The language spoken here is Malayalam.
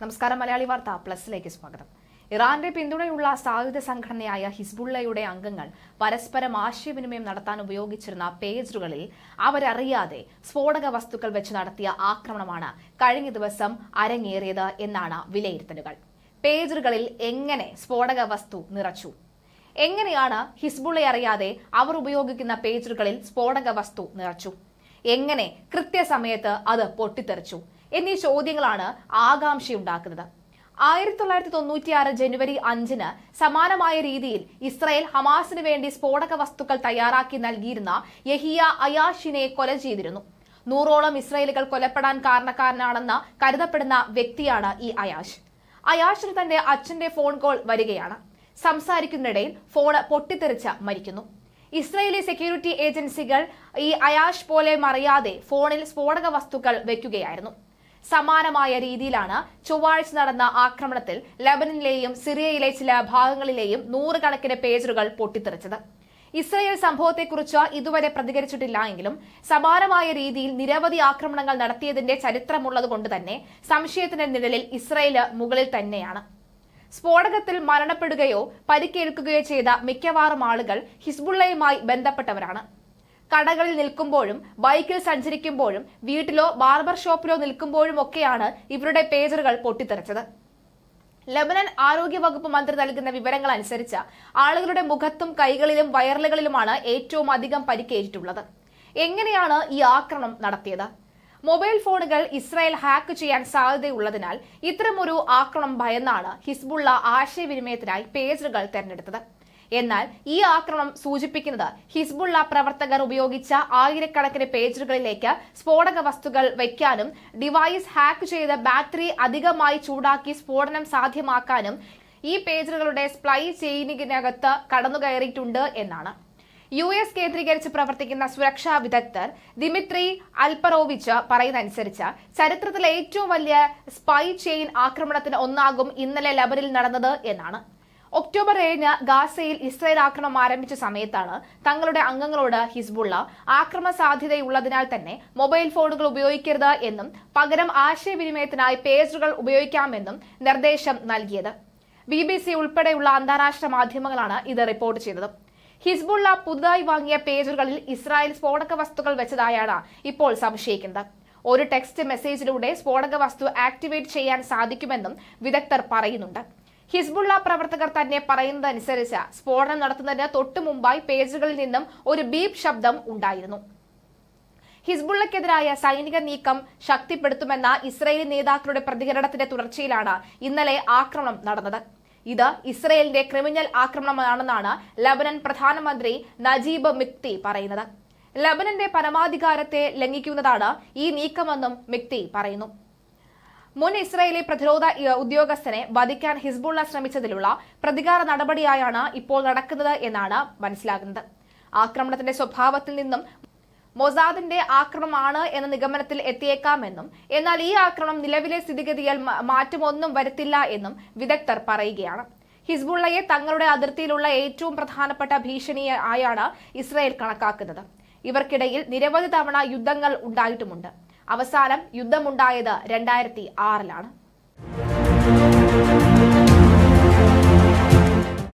നമസ്കാരം മലയാളി വാർത്ത പ്ലസിലേക്ക് സ്വാഗതം. ഇറാന്റെ പിന്തുണയുള്ള സായുധ സംഘടനയായ ഹിസ്ബുള്ളയുടെ അംഗങ്ങൾ പരസ്പരം ആശയവിനിമയം നടത്താൻ ഉപയോഗിച്ചിരുന്ന പേജറുകളിൽ അവരറിയാതെ സ്ഫോടക വസ്തുക്കൾ വെച്ച് നടത്തിയ ആക്രമണമാണ് കഴിഞ്ഞ ദിവസം അരങ്ങേറിയത് എന്നാണ് വിലയിരുത്തലുകൾ. പേജറുകളിൽ എങ്ങനെ സ്ഫോടക വസ്തു നിറച്ചു? എങ്ങനെയാണ് ഹിസ്ബുള്ളെ അറിയാതെ അവർ ഉപയോഗിക്കുന്ന പേജറുകളിൽ സ്ഫോടക വസ്തു നിറച്ചു? എങ്ങനെ കൃത്യസമയത്ത് അത് പൊട്ടിത്തെറിച്ചു? എന്നീ ചോദ്യങ്ങളാണ് ആകാംക്ഷയുണ്ടാക്കുന്നത്. ആയിരത്തി തൊള്ളായിരത്തി തൊണ്ണൂറ്റിയാറ് ജനുവരി അഞ്ചിന് സമാനമായ രീതിയിൽ ഇസ്രായേൽ ഹമാസിന് വേണ്ടി സ്ഫോടക വസ്തുക്കൾ തയ്യാറാക്കി നൽകിയിരുന്ന യഹിയ അയാഷിനെ കൊല ചെയ്തിരുന്നു. നൂറോളം ഇസ്രായേലുകൾ കൊലപ്പെടാൻ കാരണക്കാരനാണെന്ന് കരുതപ്പെടുന്ന വ്യക്തിയാണ് ഈ അയാഷ്. അയാഷിന് തന്റെ അച്ഛന്റെ ഫോൺ കോൾ വരികയാണ്. സംസാരിക്കുന്നിടയിൽ ഫോണ് പൊട്ടിത്തെറിച്ച് മരിക്കുന്നു. ഇസ്രയേലി സെക്യൂരിറ്റി ഏജൻസികൾ ഈ അയാഷ് പോലെ മറിയാതെ ഫോണിൽ സ്ഫോടക വസ്തുക്കൾ വെക്കുകയായിരുന്നു. സമാനമായ രീതിയിലാണ് ചൊവ്വാഴ്ച നടന്ന ആക്രമണത്തിൽ ലബനനിലെയും സിറിയയിലെ ചില ഭാഗങ്ങളിലെയും നൂറുകണക്കിന് പേജറുകൾ പൊട്ടിത്തെറിച്ചത്. ഇസ്രയേൽ സംഭവത്തെക്കുറിച്ച് ഇതുവരെ പ്രതികരിച്ചിട്ടില്ല എങ്കിലും സമാനമായ രീതിയിൽ നിരവധി ആക്രമണങ്ങൾ നടത്തിയതിന്റെ ചരിത്രമുള്ളതുകൊണ്ട് തന്നെ സംശയത്തിന്റെ നിഴലിൽ ഇസ്രയേൽ മുകളിൽ തന്നെയാണ്. സ്ഫോടകത്തിൽ മരണപ്പെടുകയോ പരിക്കേൽക്കുകയോ ചെയ്ത മിക്കവാറും ആളുകൾ ഹിസ്ബുള്ളയുമായി ബന്ധപ്പെട്ടവരാണ്. കടകളിൽ നിൽക്കുമ്പോഴും ബൈക്കിൽ സഞ്ചരിക്കുമ്പോഴും വീട്ടിലോ ബാർബർ ഷോപ്പിലോ നിൽക്കുമ്പോഴും ഒക്കെയാണ് ഇവരുടെ പേജറുകൾ പൊട്ടിത്തെറിച്ചത്. ലബനൻ ആരോഗ്യ വകുപ്പ് മന്ത്രി നൽകുന്ന വിവരങ്ങൾ അനുസരിച്ച് ആളുകളുടെ മുഖത്തും കൈകളിലും വയറലുകളിലുമാണ് ഏറ്റവും അധികം പരിക്കേറ്റിട്ടുള്ളത്. എങ്ങനെയാണ് ഈ ആക്രമണം നടത്തിയത്? മൊബൈൽ ഫോണുകൾ ഇസ്രായേൽ ഹാക്ക് ചെയ്യാൻ സാധ്യതയുള്ളതിനാൽ ഇത്തരമൊരു ആക്രമണം ഭയന്നാണ് ഹിസ്ബുള്ള ആശയവിനിമയത്തിനായി പേജറുകൾ തെരഞ്ഞെടുത്തത്. എന്നാൽ ഈ ആക്രമണം സൂചിപ്പിക്കുന്നത് ഹിസ്ബുള്ള പ്രവർത്തകർ ഉപയോഗിച്ച ആയിരക്കണക്കിന് പേജുകളിലേക്ക് സ്ഫോടക വസ്തുക്കൾ വയ്ക്കാനും ഡിവൈസ് ഹാക്ക് ചെയ്ത് ബാറ്ററി അധികമായി ചൂടാക്കി സ്ഫോടനം സാധ്യമാക്കാനും ഈ പേജുകളുടെ സ്പ്ലൈ ചെയിനിനകത്ത് കടന്നുകയറിയിട്ടുണ്ട് എന്നാണ്. യു എസ് കേന്ദ്രീകരിച്ച് പ്രവർത്തിക്കുന്ന സുരക്ഷാ വിദഗ്ധർ ദിമിത്രി അൽപറോവിച്ച് പറയുന്നതനുസരിച്ച് ചരിത്രത്തിലെ ഏറ്റവും വലിയ സ്പൈ ചെയിൻ ആക്രമണത്തിന് ഒന്നാകും ഇന്നലെ ലബനിൽ നടന്നത് എന്നാണ്. ഒക്ടോബർ ഏഴിന് ഗാസയിൽ ഇസ്രായേൽ ആക്രമണം ആരംഭിച്ച സമയത്താണ് തങ്ങളുടെ അംഗങ്ങളോട് ഹിസ്ബുള്ള ആക്രമണ സാധ്യതയുള്ളതിനാൽ തന്നെ മൊബൈൽ ഫോണുകൾ ഉപയോഗിക്കരുത് എന്നും പകരം ആശയവിനിമയത്തിനായി പേജറുകൾ ഉപയോഗിക്കാമെന്നും നിർദ്ദേശം നൽകിയത്. ബി ബി സി ഉൾപ്പെടെയുള്ള അന്താരാഷ്ട്ര മാധ്യമങ്ങളാണ് ഇത് റിപ്പോർട്ട് ചെയ്തത്. ഹിസ്ബുള്ള പുതുതായി വാങ്ങിയ പേജുകളിൽ ഇസ്രായേൽ സ്ഫോടക വസ്തുക്കൾ വെച്ചതായാണ് ഇപ്പോൾ സംശയിക്കുന്നത്. ഒരു ടെക്സ്റ്റ് മെസ്സേജിലൂടെ സ്ഫോടക വസ്തു ആക്ടിവേറ്റ് ചെയ്യാൻ സാധിക്കുമെന്നും വിദഗ്ധർ പറയുന്നുണ്ട്. ഹിസ്ബുള്ള പ്രവർത്തകർ തന്നെ പറയുന്നതനുസരിച്ച് സ്ഫോടനം നടത്തുന്നതിന് തൊട്ടു മുമ്പായി പേജുകളിൽ നിന്നും ഒരു ബീപ് ശബ്ദം ഉണ്ടായിരുന്നു. ഹിസ്ബുള്ളക്കെതിരായ സൈനിക നീക്കം ശക്തിപ്പെടുത്തുമെന്ന ഇസ്രയേലി നേതാക്കളുടെ പ്രതികരണത്തിന്റെ തുടർച്ചയിലാണ് ഇന്നലെ ആക്രമണം നടന്നത്. ഇത് ഇസ്രയേലിന്റെ ക്രിമിനൽ ആക്രമണമാണെന്നാണ് ലബനൻ പ്രധാനമന്ത്രി നജീബ് മിക്തി പറയുന്നത്. ലബനന്റെ പരമാധികാരത്തെ ലംഘിക്കുന്നതാണ് ഈ നീക്കമെന്നും മിക്തി പറയുന്നു. മുൻ ഇസ്രായേലി പ്രതിരോധ ഉദ്യോഗസ്ഥനെ വധിക്കാൻ ഹിസ്ബുള്ള ശ്രമിച്ചതിലുള്ള പ്രതികാര നടപടിയായാണ് ഇപ്പോൾ നടക്കുന്നത് എന്നാണ് മനസ്സിലാകുന്നത്. ആക്രമണത്തിന്റെ സ്വഭാവത്തിൽ നിന്നും മൊസാദിന്റെ ആക്രമണമാണ് എന്ന നിഗമനത്തിൽ എത്തിയേക്കാമെന്നും എന്നാൽ ഈ ആക്രമണം നിലവിലെ സ്ഥിതിഗതിയിൽ മാറ്റമൊന്നും വരുത്തില്ല എന്നും വിദഗ്ധർ പറയുകയാണ്. ഹിസ്ബുള്ളയെ തങ്ങളുടെ അതിർത്തിയിലുള്ള ഏറ്റവും പ്രധാനപ്പെട്ട ഭീഷണിയായാണ് ഇസ്രായേൽ കണക്കാക്കുന്നത്. ഇവർക്കിടയിൽ നിരവധി തവണ യുദ്ധങ്ങൾ ഉണ്ടായിട്ടുമുണ്ട്. അവസാനം യുദ്ധമുണ്ടായത് രണ്ടായിരത്തി ആറിലാണ്.